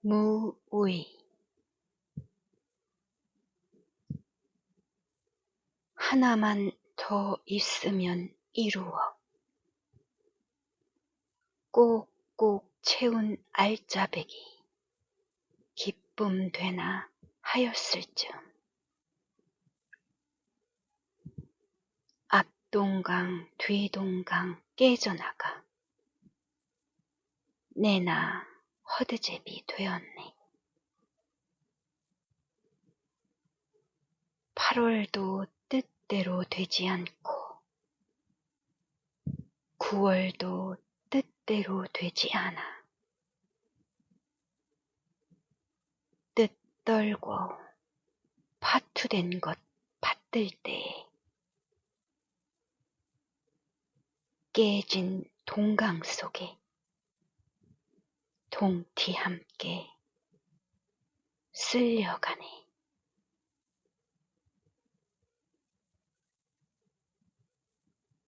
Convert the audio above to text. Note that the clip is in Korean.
무의. 하나만 더 있으면 이루어. 꼭꼭 채운 알짜배기. 기쁨 되나 하였을즉 앞동강 뒤동강 깨져나가. 내나 허드제비 되었네. 8월도 뜻대로 되지 않고 9월도 뜻대로 되지 않아. 뜻 떨고 파투된 것 받들 때에 깨진 동강 속에 동티 함께 쓸려가네.